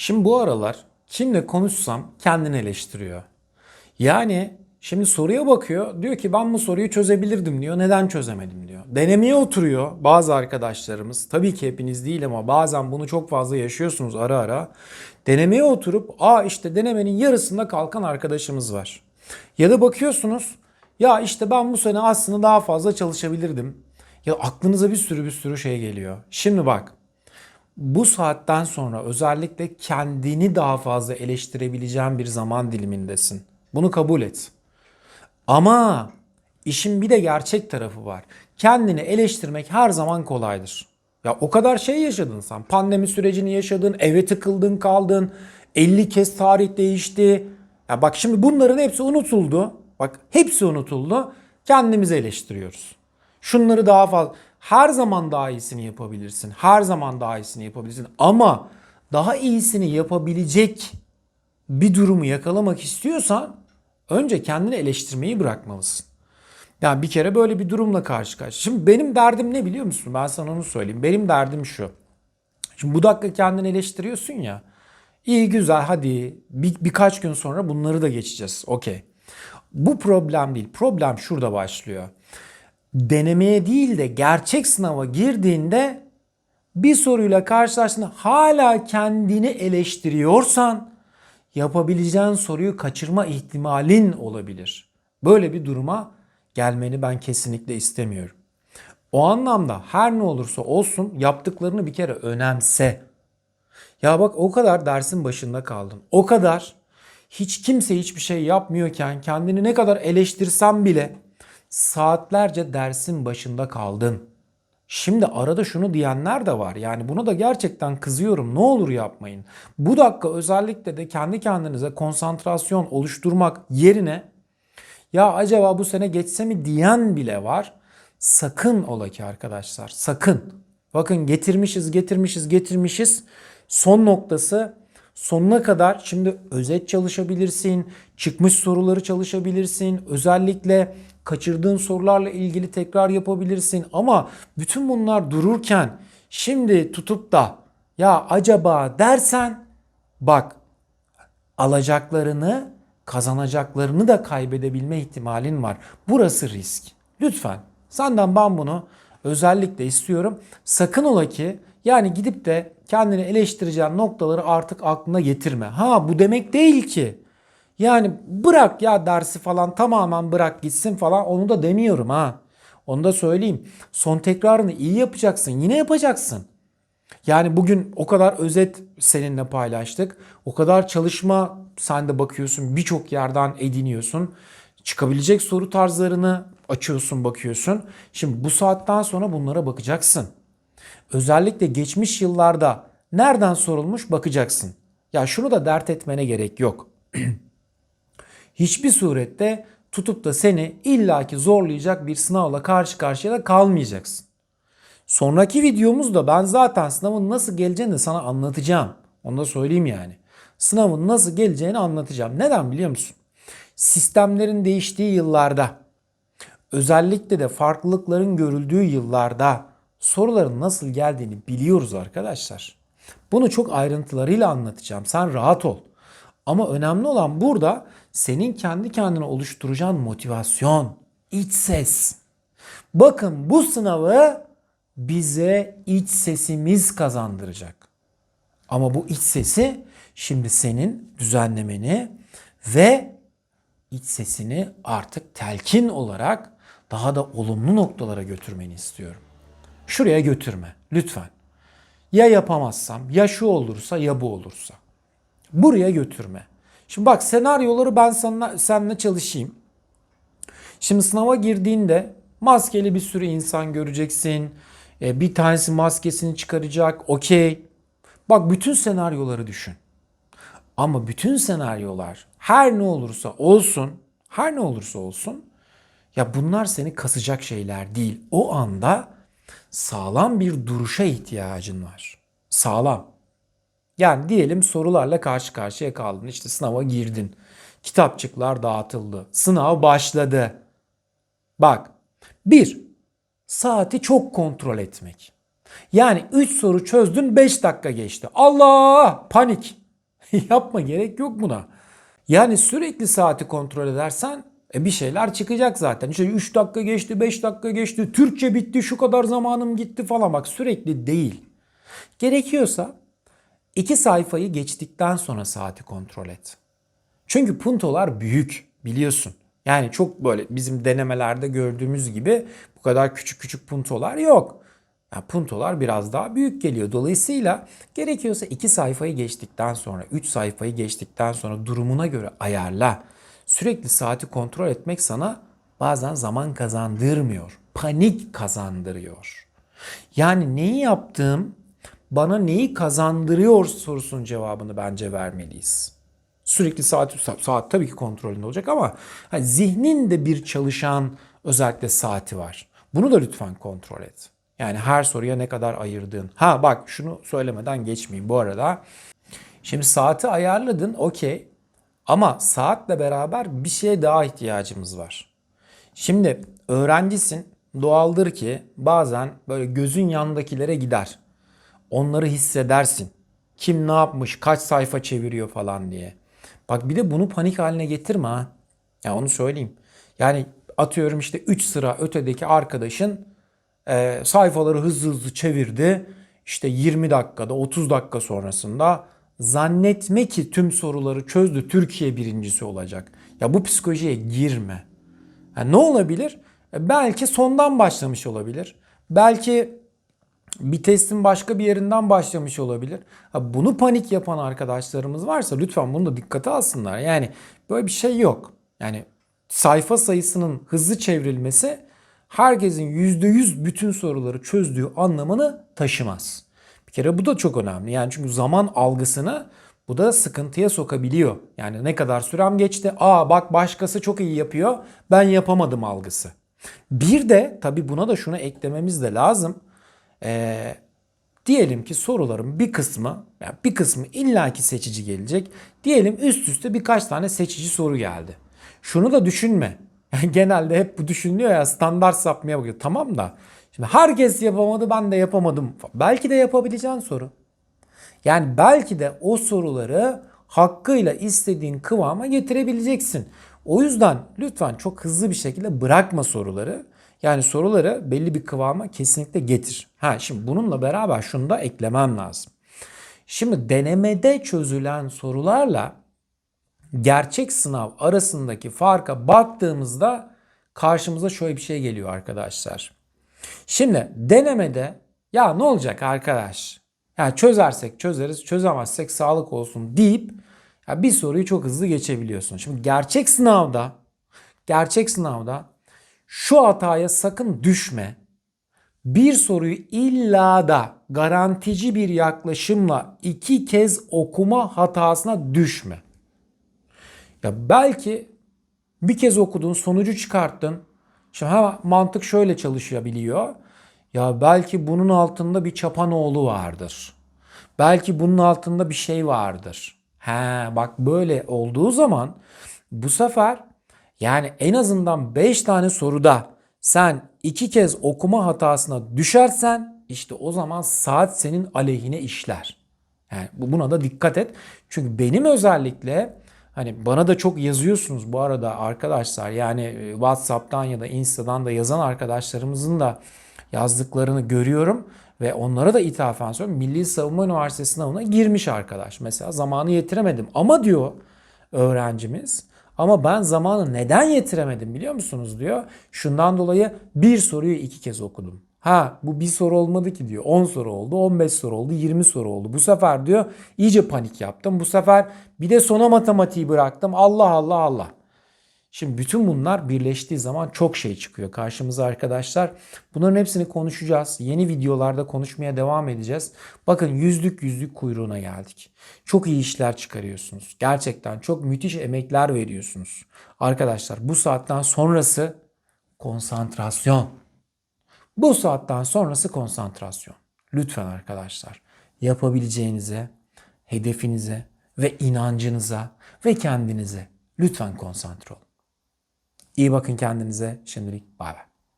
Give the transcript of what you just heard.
Şimdi bu aralar kimle konuşsam kendini eleştiriyor. Yani şimdi soruya bakıyor diyor ki ben bu soruyu çözebilirdim diyor. Neden çözemedim diyor. Denemeye oturuyor bazı arkadaşlarımız. Tabii ki hepiniz değil ama bazen bunu çok fazla yaşıyorsunuz ara ara. Denemeye oturup aa işte denemenin yarısında kalkan arkadaşımız var. Ya da bakıyorsunuz ya işte ben bu sene aslında daha fazla çalışabilirdim. Ya aklınıza bir sürü bir sürü şey geliyor. Şimdi bak bu saatten sonra özellikle kendini daha fazla eleştirebileceğin bir zaman dilimindesin. Bunu kabul et. Ama işin bir de gerçek tarafı var. Kendini eleştirmek her zaman kolaydır. Ya o kadar şey yaşadın sen. Pandemi sürecini yaşadın, eve tıkıldın, kaldın. 50 kez tarih değişti. Ya bak şimdi bunların hepsi unutuldu. Bak hepsi unutuldu. Kendimizi eleştiriyoruz. Şunları daha fazla her zaman daha iyisini yapabilirsin. Her zaman daha iyisini yapabilirsin. Ama daha iyisini yapabilecek bir durumu yakalamak istiyorsan önce kendini eleştirmeyi bırakmalısın. Yani bir kere böyle bir durumla karşı karşıya. Şimdi benim derdim ne biliyor musun? Ben sana onu söyleyeyim. Benim derdim şu. Şimdi bu dakika kendini eleştiriyorsun ya. İyi güzel hadi bir, birkaç gün sonra bunları da geçeceğiz. Okey. Bu problem değil. Problem şurada başlıyor. Denemeye değil de gerçek sınava girdiğinde bir soruyla karşılaştığında hala kendini eleştiriyorsan yapabileceğin soruyu kaçırma ihtimalin olabilir. Böyle bir duruma gelmeni ben kesinlikle istemiyorum. O anlamda her ne olursa olsun yaptıklarını bir kere önemse. Ya bak o kadar dersin başında kaldın. O kadar hiç kimse hiçbir şey yapmıyorken kendini ne kadar eleştirsen bile saatlerce dersin başında kaldın. Şimdi arada şunu diyenler de var. Yani buna da gerçekten kızıyorum. Ne olur yapmayın. Bu dakika özellikle de kendi kendinize konsantrasyon oluşturmak yerine ya acaba bu sene geçse mi diyen bile var. Sakın ola ki arkadaşlar. Sakın. Bakın getirmişiz, getirmişiz, getirmişiz. Son noktası sonuna kadar şimdi özet çalışabilirsin, çıkmış soruları çalışabilirsin. Özellikle kaçırdığın sorularla ilgili tekrar yapabilirsin. Ama bütün bunlar dururken şimdi tutup da ya acaba dersen bak alacaklarını kazanacaklarını da kaybedebilme ihtimalin var. Burası risk. Lütfen senden ben bunu özellikle istiyorum. Sakın ola ki yani gidip de kendini eleştireceğin noktaları artık aklına getirme. Ha bu demek değil ki. Yani bırak ya dersi falan tamamen bırak gitsin falan onu da demiyorum ha. Onu da söyleyeyim. Son tekrarını iyi yapacaksın. Yine yapacaksın. Yani bugün o kadar özet seninle paylaştık. O kadar çalışma sen de bakıyorsun birçok yerden ediniyorsun. Çıkabilecek soru tarzlarını açıyorsun bakıyorsun. Şimdi bu saatten sonra bunlara bakacaksın. Özellikle geçmiş yıllarda nereden sorulmuş bakacaksın. Ya şunu da dert etmene gerek yok. Hiçbir surette tutup da seni illaki zorlayacak bir sınavla karşı karşıya da kalmayacaksın. Sonraki videomuzda ben zaten sınavın nasıl geleceğini sana anlatacağım. Onu da söyleyeyim yani. Sınavın nasıl geleceğini anlatacağım. Neden biliyor musun? Sistemlerin değiştiği yıllarda, özellikle de farklılıkların görüldüğü yıllarda soruların nasıl geldiğini biliyoruz arkadaşlar. Bunu çok ayrıntılarıyla anlatacağım. Sen rahat ol. Ama önemli olan burada senin kendi kendine oluşturacağın motivasyon, iç ses. Bakın bu sınavı bize iç sesimiz kazandıracak. Ama bu iç sesi şimdi senin düzenlemeni ve iç sesini artık telkin olarak daha da olumlu noktalara götürmeni istiyorum. Şuraya götürme lütfen. Ya yapamazsam, ya şu olursa, ya bu olursa. Buraya götürme. Şimdi bak senaryoları ben sana, seninle çalışayım. Şimdi sınava girdiğinde maskeli bir sürü insan göreceksin. E, bir tanesi maskesini çıkaracak. Okey. Bak bütün senaryoları düşün. Ama bütün senaryolar her ne olursa olsun, her ne olursa olsun ya bunlar seni kasacak şeyler değil. O anda sağlam bir duruşa ihtiyacın var. Sağlam. Yani diyelim sorularla karşı karşıya kaldın. İşte sınava girdin. Kitapçıklar dağıtıldı. Sınav başladı. Bak. Bir, saati çok kontrol etmek. Yani 3 soru çözdün 5 dakika geçti. Allah! Panik. Yapma gerek yok buna. Yani sürekli saati kontrol edersen e bir şeyler çıkacak zaten. İşte 3 dakika geçti, 5 dakika geçti, Türkçe bitti, şu kadar zamanım gitti falan bak sürekli değil. Gerekiyorsa iki sayfayı geçtikten sonra saati kontrol et. Çünkü puntolar büyük biliyorsun. Yani çok böyle bizim denemelerde gördüğümüz gibi bu kadar küçük küçük puntolar yok. Yani puntolar biraz daha büyük geliyor. Dolayısıyla gerekiyorsa iki sayfayı geçtikten sonra, üç sayfayı geçtikten sonra durumuna göre ayarla. Sürekli saati kontrol etmek sana bazen zaman kazandırmıyor. Panik kazandırıyor. Yani neyi yaptığım bana neyi kazandırıyor sorusunun cevabını bence vermeliyiz. Sürekli saat, saat tabii ki kontrolünde olacak ama hani zihnin de bir çalışan özellikle saati var. Bunu da lütfen kontrol et. Yani her soruya ne kadar ayırdığın. Ha bak şunu söylemeden geçmeyeyim bu arada. Şimdi saati ayarladın okey. Ama saatle beraber bir şeye daha ihtiyacımız var. Şimdi öğrencisin doğaldır ki bazen böyle gözün yanındakilere gider. Onları hissedersin. Kim ne yapmış, kaç sayfa çeviriyor falan diye. Bak bir de bunu panik haline getirme ha. Ya onu söyleyeyim. Yani atıyorum işte 3 sıra ötedeki arkadaşın e, sayfaları hızlı hızlı çevirdi. İşte 20 dakikada 30 dakika sonrasında zannetme ki tüm soruları çözdü Türkiye birincisi olacak. Ya bu psikolojiye girme. Yani ne olabilir? E, belki sondan başlamış olabilir. Belki bir testin başka bir yerinden başlamış olabilir. Bunu panik yapan arkadaşlarımız varsa lütfen bunu da dikkate alsınlar. Yani böyle bir şey yok. Yani sayfa sayısının hızlı çevrilmesi herkesin %100 bütün soruları çözdüğü anlamını taşımaz. Bir kere bu da çok önemli. Yani çünkü zaman algısını bu da sıkıntıya sokabiliyor. Yani ne kadar sürem geçti? Aa bak başkası çok iyi yapıyor. Ben yapamadım algısı. Bir de tabii buna da şunu eklememiz de lazım. Ee, diyelim ki soruların bir kısmı, yani bir kısmı illaki seçici gelecek. Diyelim üst üste birkaç tane seçici soru geldi. Şunu da düşünme. Genelde hep bu düşünülüyor ya standart sapmaya bakıyor. Tamam da şimdi herkes yapamadı ben de yapamadım. Belki de yapabileceğin soru. Yani belki de o soruları hakkıyla istediğin kıvama getirebileceksin. O yüzden lütfen çok hızlı bir şekilde bırakma soruları. Yani soruları belli bir kıvama kesinlikle getir. Ha şimdi bununla beraber şunu da eklemem lazım. Şimdi denemede çözülen sorularla gerçek sınav arasındaki farka baktığımızda karşımıza şöyle bir şey geliyor arkadaşlar. Şimdi denemede ya ne olacak arkadaş? Yani çözersek çözeriz, çözemezsek sağlık olsun deyip ya bir soruyu çok hızlı geçebiliyorsun. Şimdi gerçek sınavda gerçek sınavda şu hataya sakın düşme. Bir soruyu illa da garantici bir yaklaşımla iki kez okuma hatasına düşme. Ya belki bir kez okudun, sonucu çıkarttın. Şimdi ha, mantık şöyle çalışabiliyor. Ya belki bunun altında bir çapanoğlu vardır. Belki bunun altında bir şey vardır. He bak böyle olduğu zaman bu sefer yani en azından 5 tane soruda sen iki kez okuma hatasına düşersen işte o zaman saat senin aleyhine işler. Yani buna da dikkat et. Çünkü benim özellikle hani bana da çok yazıyorsunuz bu arada arkadaşlar. Yani e, WhatsApp'tan ya da Insta'dan da yazan arkadaşlarımızın da yazdıklarını görüyorum. Ve onlara da ithafen söylüyorum. Milli Savunma Üniversitesi sınavına girmiş arkadaş. Mesela zamanı yetiremedim. Ama diyor öğrencimiz ama ben zamanı neden yetiremedim biliyor musunuz diyor. Şundan dolayı bir soruyu iki kez okudum. Ha bu bir soru olmadı ki diyor. 10 soru oldu, 15 soru oldu, 20 soru oldu. Bu sefer diyor iyice panik yaptım. Bu sefer bir de sona matematiği bıraktım. Allah Allah Allah. Şimdi bütün bunlar birleştiği zaman çok şey çıkıyor karşımıza arkadaşlar. Bunların hepsini konuşacağız. Yeni videolarda konuşmaya devam edeceğiz. Bakın yüzlük yüzlük kuyruğuna geldik. Çok iyi işler çıkarıyorsunuz. Gerçekten çok müthiş emekler veriyorsunuz. Arkadaşlar bu saatten sonrası konsantrasyon. Bu saatten sonrası konsantrasyon. Lütfen arkadaşlar yapabileceğinize, hedefinize ve inancınıza ve kendinize lütfen konsantre olun. İyi bakın kendinize. Şimdilik bay bay.